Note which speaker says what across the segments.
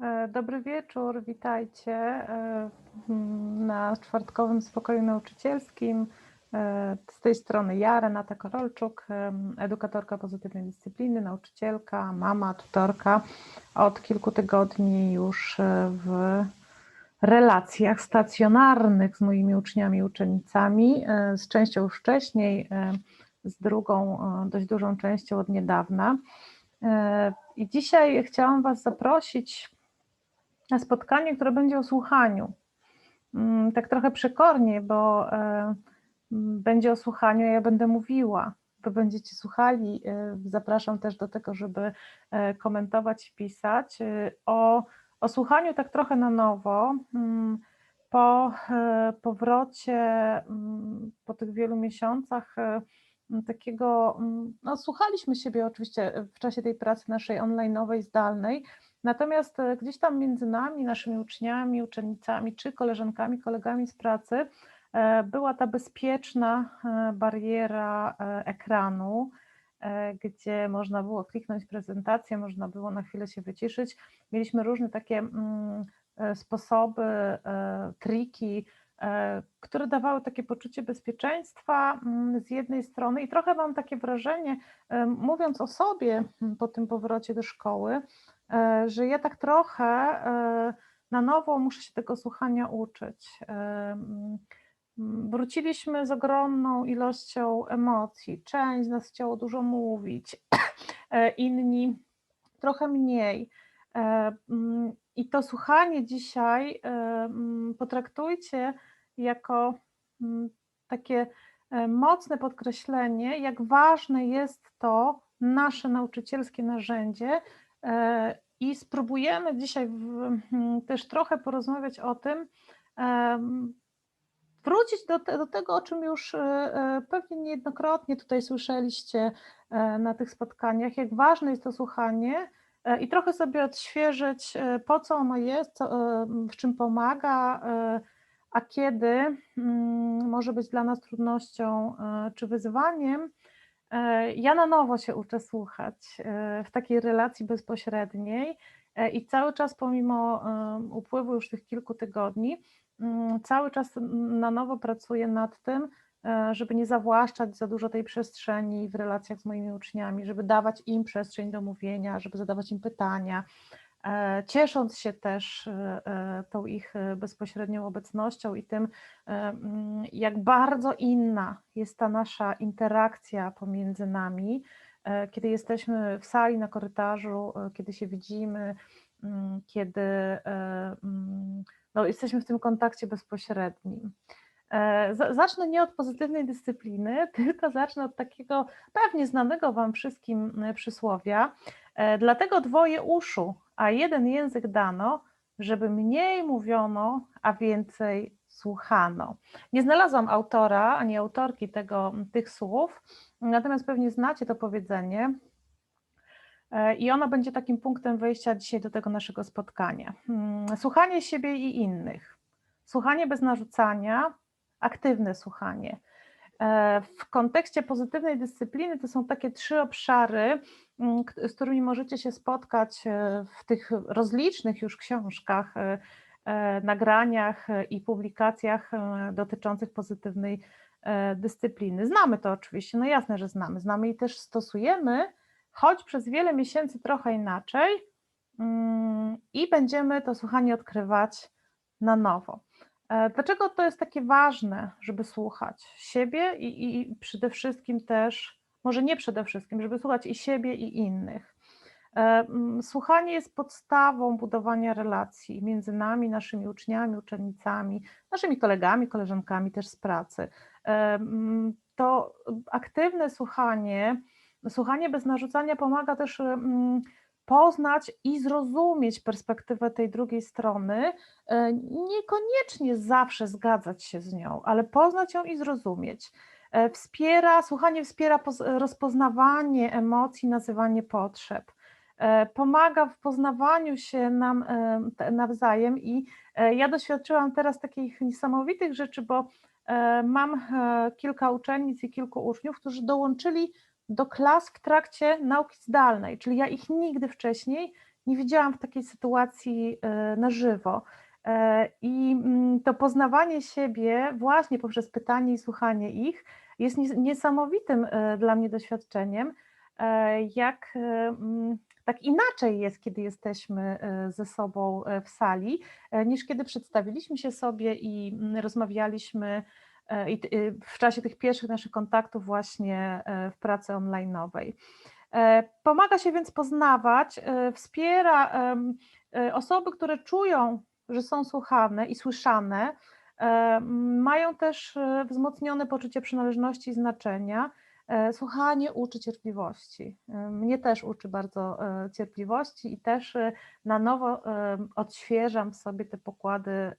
Speaker 1: E, dobry wieczór, witajcie e, na czwartkowym spokoju nauczycielskim. E, z tej strony ja, Renata Korolczuk, edukatorka pozytywnej dyscypliny, nauczycielka, mama, tutorka. Od kilku tygodni już w relacjach stacjonarnych z moimi uczniami i uczennicami, z częścią już wcześniej, z drugą dość dużą częścią od niedawna. I dzisiaj chciałam Was zaprosić na spotkanie, które będzie o słuchaniu. Mm, tak trochę przekornie, bo e, będzie o słuchaniu, ja będę mówiła. Wy będziecie słuchali. E, zapraszam też do tego, żeby e, komentować pisać. O, o słuchaniu tak trochę na nowo. Mm, po powrocie, mm, po tych wielu miesiącach takiego, no słuchaliśmy siebie oczywiście w czasie tej pracy naszej online'owej, zdalnej, Natomiast e, gdzieś tam między nami, naszymi uczniami, uczennicami, czy koleżankami, kolegami z pracy e, była ta bezpieczna e, bariera ekranu, gdzie można było kliknąć prezentację, można było na chwilę się wyciszyć. Mieliśmy różne takie mm, sposoby, triki, które dawały takie poczucie bezpieczeństwa mm, z jednej strony i trochę mam takie wrażenie, mówiąc o sobie po tym powrocie do szkoły, E, że ja tak trochę e, na nowo muszę się tego słuchania uczyć. E, mm, wróciliśmy z ogromną ilością emocji. Część z nas chciało dużo mówić, inni trochę mniej. Mm, I to słuchanie dzisiaj mm, potraktujcie jako takie mocne podkreślenie, jak ważne jest to nasze nauczycielskie narzędzie, E, I spróbujemy dzisiaj hmm, też trochę porozmawiać o tym, wrócić do, te, do tego, o czym już e, e, pewnie niejednokrotnie tutaj słyszeliście na tych spotkaniach, jak ważne jest to słuchanie i trochę sobie odświeżyć, po co ono jest, co, w czym pomaga, a kiedy mm, może być dla nas trudnością czy wyzwaniem, E, ja na nowo się uczę słuchać e, w takiej relacji bezpośredniej e, i cały czas, pomimo upływu już tych kilku tygodni, mm, cały czas na nowo pracuję nad tym, żeby nie zawłaszczać za dużo tej przestrzeni w relacjach z moimi uczniami, żeby dawać im przestrzeń do mówienia, żeby zadawać im pytania, E, ciesząc się też e, e, tą ich bezpośrednią obecnością i tym, mm, jak bardzo inna jest ta nasza interakcja pomiędzy nami, kiedy jesteśmy w sali, na korytarzu, kiedy się widzimy, mm, kiedy mm, no, jesteśmy w tym kontakcie bezpośrednim. Zacznę nie od pozytywnej dyscypliny, tylko zacznę od takiego pewnie znanego Wam wszystkim przysłowia. Dlatego dwoje uszu a jeden język dano, żeby mniej mówiono, a więcej słuchano. Nie znalazłam autora ani autorki tego, tych słów, natomiast pewnie znacie to powiedzenie. E, I ono będzie takim punktem wyjścia dzisiaj do tego naszego spotkania. Hmm, słuchanie siebie i innych. Słuchanie bez narzucania, aktywne słuchanie. E, w kontekście pozytywnej dyscypliny to są takie trzy obszary, mm, z którymi możecie się spotkać e, w tych rozlicznych już książkach, e, nagraniach i publikacjach dotyczących pozytywnej dyscypliny. Znamy to oczywiście, no jasne, że znamy. Znamy i też stosujemy, choć przez wiele miesięcy trochę inaczej, mm, i będziemy to słuchanie odkrywać na nowo. E, dlaczego to jest takie ważne, żeby słuchać siebie i, i przede wszystkim też, może nie przede wszystkim, żeby słuchać i siebie, i innych? E, słuchanie jest podstawą budowania relacji między nami, naszymi uczniami, uczennicami, naszymi kolegami, koleżankami też z pracy. E, to aktywne słuchanie, słuchanie bez narzucania pomaga też poznać i zrozumieć perspektywę tej drugiej strony, e, niekoniecznie zawsze zgadzać się z nią, ale poznać ją i zrozumieć. E, wspiera, słuchanie wspiera rozpoznawanie emocji, nazywanie potrzeb. E, pomaga w poznawaniu się nam nawzajem i ja doświadczyłam teraz takich niesamowitych rzeczy, bo mam kilka uczennic i kilku uczniów, którzy dołączyli do klas w trakcie nauki zdalnej, czyli ja ich nigdy wcześniej nie widziałam w takiej sytuacji na żywo. I mm, to poznawanie siebie właśnie poprzez pytanie i słuchanie ich jest niesamowitym dla mnie doświadczeniem, jak mm, tak inaczej jest, kiedy jesteśmy ze sobą w sali, niż kiedy przedstawiliśmy się sobie i mm, rozmawialiśmy E, y, w czasie tych pierwszych naszych kontaktów właśnie e, w pracy online'owej. E, pomaga się więc poznawać, wspiera osoby, które czują, że są słuchane i słyszane, mają też wzmocnione poczucie przynależności i znaczenia słuchanie uczy cierpliwości. E, mnie też uczy bardzo e, cierpliwości i też na nowo odświeżam w sobie te pokłady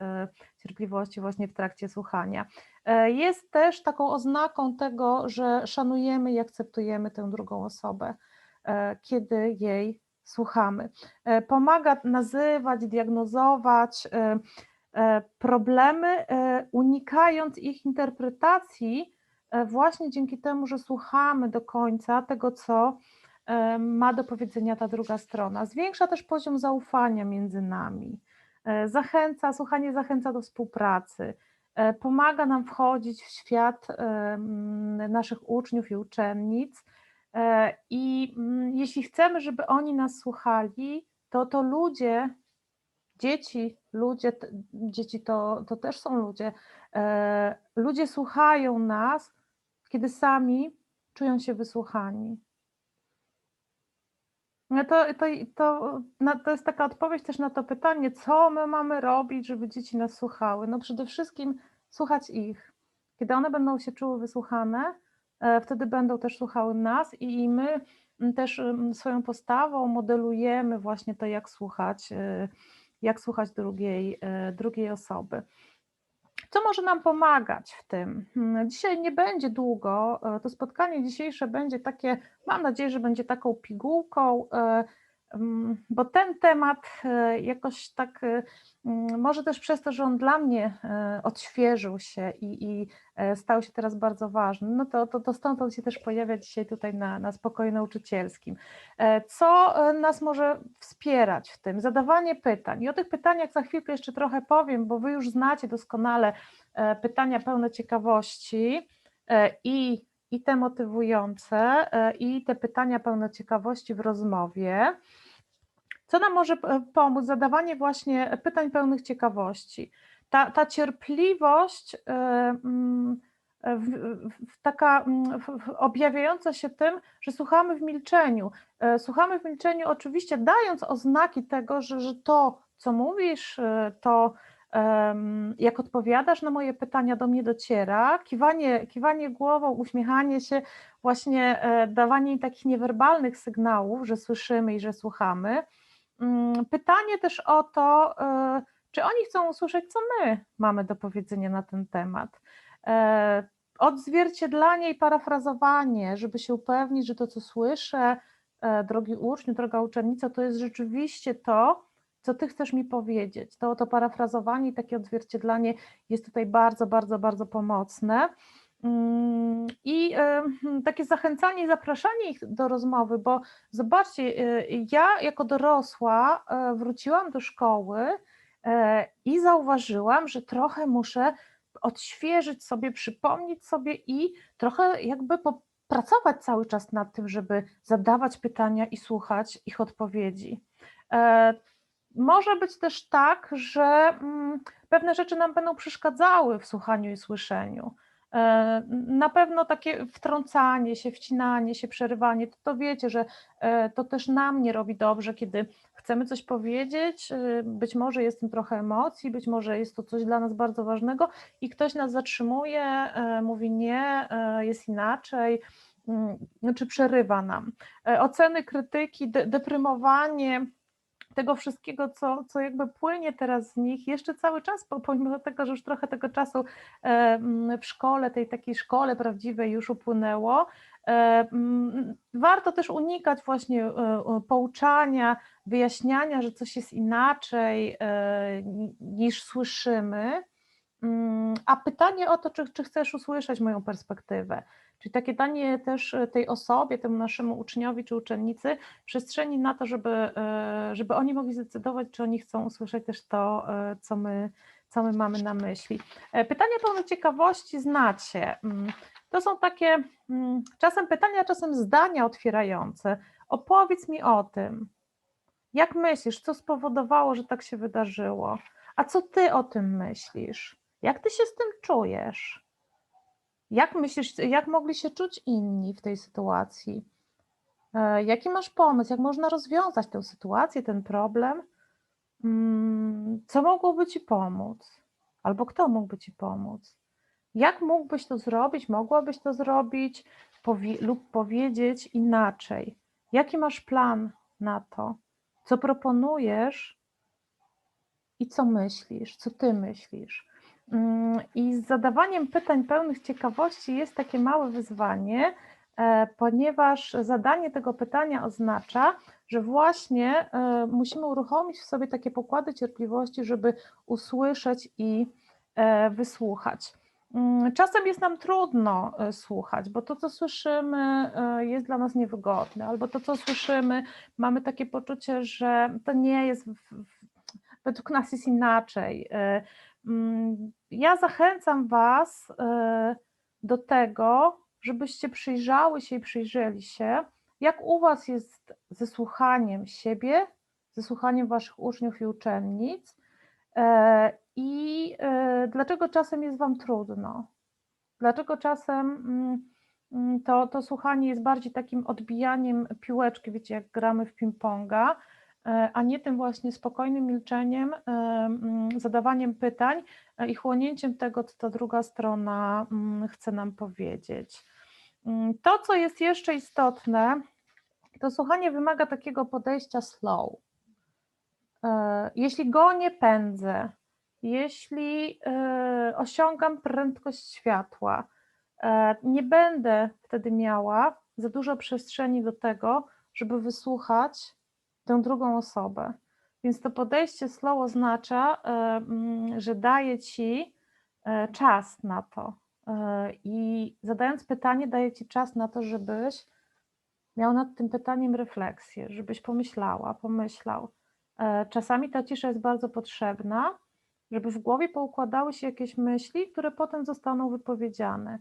Speaker 1: cierpliwości właśnie w trakcie słuchania. Jest też taką oznaką tego, że szanujemy i akceptujemy tę drugą osobę, kiedy jej słuchamy. Pomaga nazywać, diagnozować problemy, unikając ich interpretacji E, właśnie dzięki temu, że słuchamy do końca tego, co e, ma do powiedzenia ta druga strona. Zwiększa też poziom zaufania między nami. E, zachęca, słuchanie zachęca do współpracy, pomaga nam wchodzić w świat naszych uczniów i uczennic. I jeśli chcemy, żeby oni nas słuchali, to to ludzie, dzieci, ludzie, dzieci to, to też są ludzie, ludzie słuchają nas kiedy sami czują się wysłuchani. No to, to, to, to jest taka odpowiedź też na to pytanie, co my mamy robić, żeby dzieci nas słuchały. No przede wszystkim słuchać ich. Kiedy one będą się czuły wysłuchane, e, wtedy będą też słuchały nas i my też swoją postawą modelujemy właśnie to, jak słuchać, e, jak słuchać drugiej, e, drugiej osoby. Co może nam pomagać w tym? Hmm, dzisiaj nie będzie długo. E, to spotkanie dzisiejsze będzie takie, mam nadzieję, że będzie taką pigułką e, bo ten temat e, jakoś tak, e, mm, może też przez to, że on dla mnie e, odświeżył się i, i stał się teraz bardzo ważny, no to, to, to stąd on się też pojawia dzisiaj tutaj na, na spokoju nauczycielskim. Co nas może wspierać w tym? Zadawanie pytań. I o tych pytaniach za chwilkę jeszcze trochę powiem, bo Wy już znacie doskonale pytania pełne ciekawości i i te motywujące, i te pytania pełne ciekawości w rozmowie. Co nam może e, pomóc? Zadawanie właśnie pytań pełnych ciekawości. Ta, ta cierpliwość, e, mm, taka mm, objawiająca się tym, że słuchamy w milczeniu. E, słuchamy w milczeniu, oczywiście dając oznaki tego, że, że to, co mówisz, to jak odpowiadasz na moje pytania, do mnie dociera. Kiwanie, kiwanie głową, uśmiechanie się, właśnie dawanie takich niewerbalnych sygnałów, że słyszymy i że słuchamy. Mm, pytanie też o to, e, czy oni chcą usłyszeć, co my mamy do powiedzenia na ten temat. E, odzwierciedlanie i parafrazowanie, żeby się upewnić, że to, co słyszę, e, drogi uczniu, droga uczennica, to jest rzeczywiście to, co ty chcesz mi powiedzieć. To, to parafrazowanie i takie odzwierciedlanie jest tutaj bardzo, bardzo, bardzo pomocne. Mm, I hmm, takie zachęcanie i zapraszanie ich do rozmowy, bo zobaczcie, y, ja jako dorosła e, wróciłam do szkoły e, i zauważyłam, że trochę muszę odświeżyć sobie, przypomnieć sobie i trochę jakby popracować cały czas nad tym, żeby zadawać pytania i słuchać ich odpowiedzi. Może być też tak, że mm, pewne rzeczy nam będą przeszkadzały w słuchaniu i słyszeniu. E, na pewno takie wtrącanie się, wcinanie się, przerywanie, to, to wiecie, że e, to też nam nie robi dobrze, kiedy chcemy coś powiedzieć, e, być może jest tym trochę emocji, być może jest to coś dla nas bardzo ważnego i ktoś nas zatrzymuje, mówi nie, jest inaczej, mm, czy przerywa nam. Oceny, krytyki, de deprymowanie, tego wszystkiego, co, co jakby płynie teraz z nich, jeszcze cały czas, pomimo tego, że już trochę tego czasu w szkole, tej takiej szkole prawdziwej już upłynęło, warto też unikać właśnie e, pouczania, wyjaśniania, że coś jest inaczej e, niż słyszymy. A pytanie o to, czy, czy chcesz usłyszeć moją perspektywę, Czyli takie danie też tej osobie, temu naszemu uczniowi czy uczennicy przestrzeni na to, żeby, żeby oni mogli zdecydować, czy oni chcą usłyszeć też to, co my, co my mamy na myśli. Pytania pełne ciekawości znacie. Mm, to są takie mm, czasem pytania, czasem zdania otwierające. Opowiedz mi o tym. Jak myślisz, co spowodowało, że tak się wydarzyło? A co ty o tym myślisz? Jak ty się z tym czujesz? Jak myślisz, jak mogli się czuć inni w tej sytuacji? E, jaki masz pomysł? Jak można rozwiązać tę sytuację, ten problem? Mm, co mogłoby ci pomóc? Albo kto mógłby ci pomóc? Jak mógłbyś to zrobić? Mogłabyś to zrobić powie lub powiedzieć inaczej? Jaki masz plan na to? Co proponujesz i co myślisz? Co ty myślisz? Mm, I z zadawaniem pytań pełnych ciekawości jest takie małe wyzwanie, e, ponieważ zadanie tego pytania oznacza, że właśnie e, musimy uruchomić w sobie takie pokłady cierpliwości, żeby usłyszeć i e, wysłuchać. Mm, czasem jest nam trudno słuchać, bo to, co słyszymy, jest dla nas niewygodne, albo to, co słyszymy, mamy takie poczucie, że to nie jest, według nas jest inaczej. Mm, ja zachęcam Was e, do tego, żebyście przyjrzały się i przyjrzeli się, jak u Was jest ze słuchaniem siebie, ze słuchaniem Waszych uczniów i uczennic e, i e, dlaczego czasem jest Wam trudno. Dlaczego czasem mm, mm, to, to słuchanie jest bardziej takim odbijaniem piłeczki, wiecie, jak gramy w ping-ponga, a nie tym właśnie spokojnym milczeniem, e, mm, zadawaniem pytań e, i chłonięciem tego, co ta druga strona mm, chce nam powiedzieć. Mm, to, co jest jeszcze istotne, to słuchanie wymaga takiego podejścia slow. Jeśli go nie pędzę, jeśli osiągam prędkość światła, nie będę wtedy miała za dużo przestrzeni do tego, żeby wysłuchać tę drugą osobę. Więc to podejście slow oznacza, e, mm, że daje ci e, czas na to. E, I zadając pytanie, daje ci czas na to, żebyś miał nad tym pytaniem refleksję, żebyś pomyślała, pomyślał. Czasami ta cisza jest bardzo potrzebna, żeby w głowie poukładały się jakieś myśli, które potem zostaną wypowiedziane.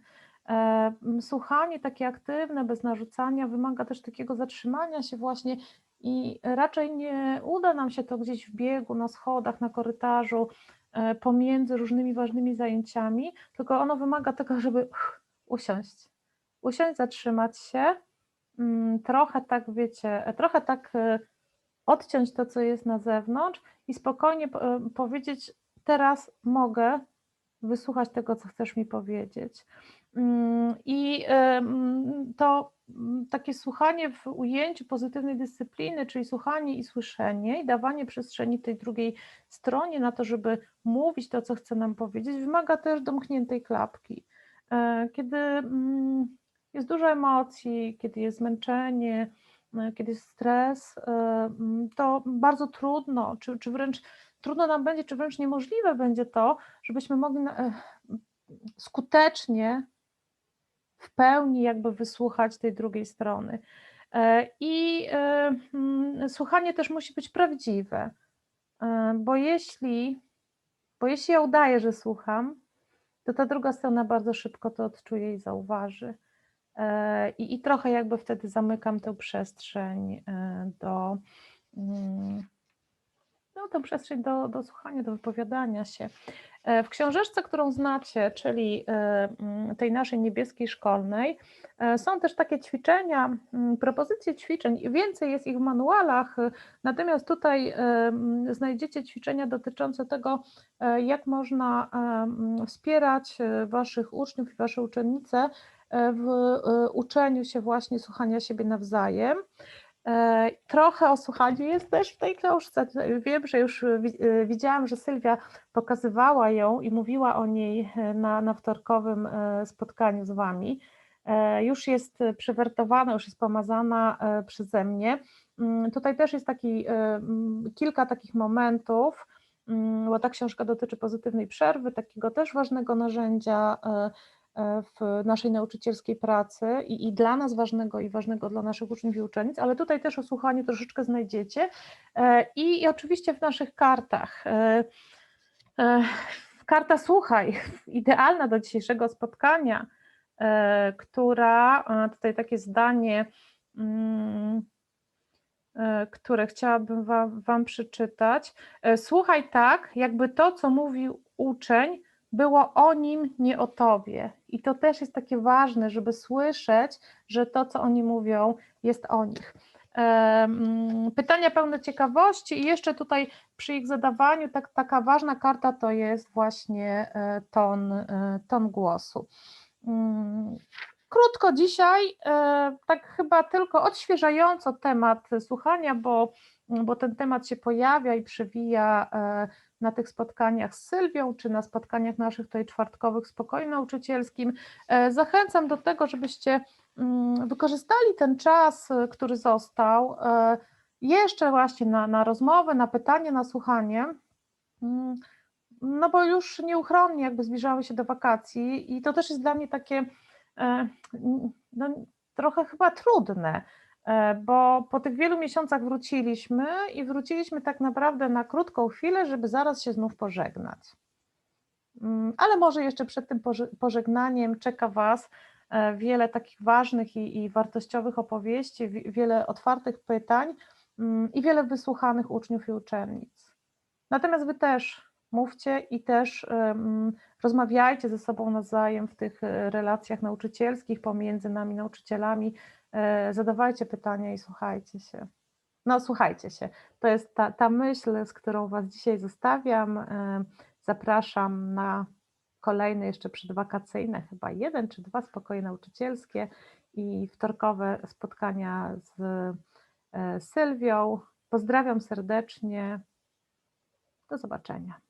Speaker 1: Słuchanie takie aktywne, bez narzucania, wymaga też takiego zatrzymania się właśnie i raczej nie uda nam się to gdzieś w biegu, na schodach, na korytarzu, e, pomiędzy różnymi ważnymi zajęciami, tylko ono wymaga tego, żeby usiąść. Usiąść, zatrzymać się, mm, trochę tak, wiecie, e, trochę tak e, odciąć to, co jest na zewnątrz i spokojnie powiedzieć: Teraz mogę wysłuchać tego, co chcesz mi powiedzieć. Mm, I to takie słuchanie w ujęciu pozytywnej dyscypliny, czyli słuchanie i słyszenie, i dawanie przestrzeni tej drugiej stronie na to, żeby mówić to, co chce nam powiedzieć, wymaga też domkniętej klapki. E, kiedy mm, jest dużo emocji, kiedy jest zmęczenie, e, kiedy jest stres, e, to bardzo trudno, czy, czy wręcz trudno nam będzie, czy wręcz niemożliwe będzie to, żebyśmy mogli skutecznie w pełni jakby wysłuchać tej drugiej strony. E, I e, mm, słuchanie też musi być prawdziwe, e, bo jeśli, bo jeśli ja udaję, że słucham, to ta druga strona bardzo szybko to odczuje i zauważy. I, i trochę jakby wtedy zamykam tę przestrzeń do, mm, no, tę przestrzeń do, do słuchania, do wypowiadania się. E, w książeczce, którą znacie, czyli e, mm, tej naszej niebieskiej szkolnej, e, są też takie ćwiczenia, mm, propozycje ćwiczeń i więcej jest ich w manualach, natomiast tutaj mm, znajdziecie ćwiczenia dotyczące tego, jak można wspierać Waszych uczniów i Wasze uczennice w uczeniu się właśnie słuchania siebie nawzajem. E, trochę o słuchaniu jest też w tej książce. Wiem, że już e, widziałam, że Sylwia pokazywała ją i mówiła o niej e, na, na wtorkowym spotkaniu z Wami. Już jest przewertowana, już jest pomazana przeze mnie. Mm, tutaj też jest taki, kilka takich momentów, mm, bo ta książka dotyczy pozytywnej przerwy, takiego też ważnego narzędzia w naszej nauczycielskiej pracy i, i dla nas ważnego i ważnego dla naszych uczniów i uczennic, ale tutaj też o słuchaniu troszeczkę znajdziecie e, i, i oczywiście w naszych kartach. E, karta Słuchaj, idealna do dzisiejszego spotkania, która, tutaj takie zdanie, mm, które chciałabym wam, wam przeczytać. Słuchaj tak, jakby to, co mówił uczeń, było o nim, nie o tobie. I to też jest takie ważne, żeby słyszeć, że to, co oni mówią, jest o nich. Pytania pełne ciekawości, i jeszcze tutaj przy ich zadawaniu tak, taka ważna karta to jest właśnie e, ton, e, ton głosu. Mm, krótko dzisiaj, e, tak chyba tylko odświeżająco temat słuchania, bo, bo ten temat się pojawia i przewija na tych spotkaniach z Sylwią, czy na spotkaniach naszych tutaj czwartkowych z nauczycielskim. E, zachęcam do tego, żebyście mm, wykorzystali ten czas, e, który został, e, jeszcze właśnie na, na rozmowę, na pytanie, na słuchanie. Mm, no bo już nieuchronnie jakby zbliżały się do wakacji i to też jest dla mnie takie no, trochę chyba trudne, bo po tych wielu miesiącach wróciliśmy i wróciliśmy tak naprawdę na krótką chwilę, żeby zaraz się znów pożegnać. Mm, ale może jeszcze przed tym pożegnaniem czeka Was e, wiele takich ważnych i, i wartościowych opowieści, wiele otwartych pytań mm, i wiele wysłuchanych uczniów i uczennic. Natomiast Wy też mówcie i też rozmawiajcie ze sobą nawzajem w tych e, relacjach nauczycielskich pomiędzy nami, nauczycielami, E, zadawajcie pytania i słuchajcie się. No, słuchajcie się. To jest ta, ta myśl, z którą Was dzisiaj zostawiam. E, zapraszam na kolejne jeszcze przedwakacyjne, chyba jeden czy dwa spokoje nauczycielskie i wtorkowe spotkania z e, Sylwią. Pozdrawiam serdecznie. Do zobaczenia.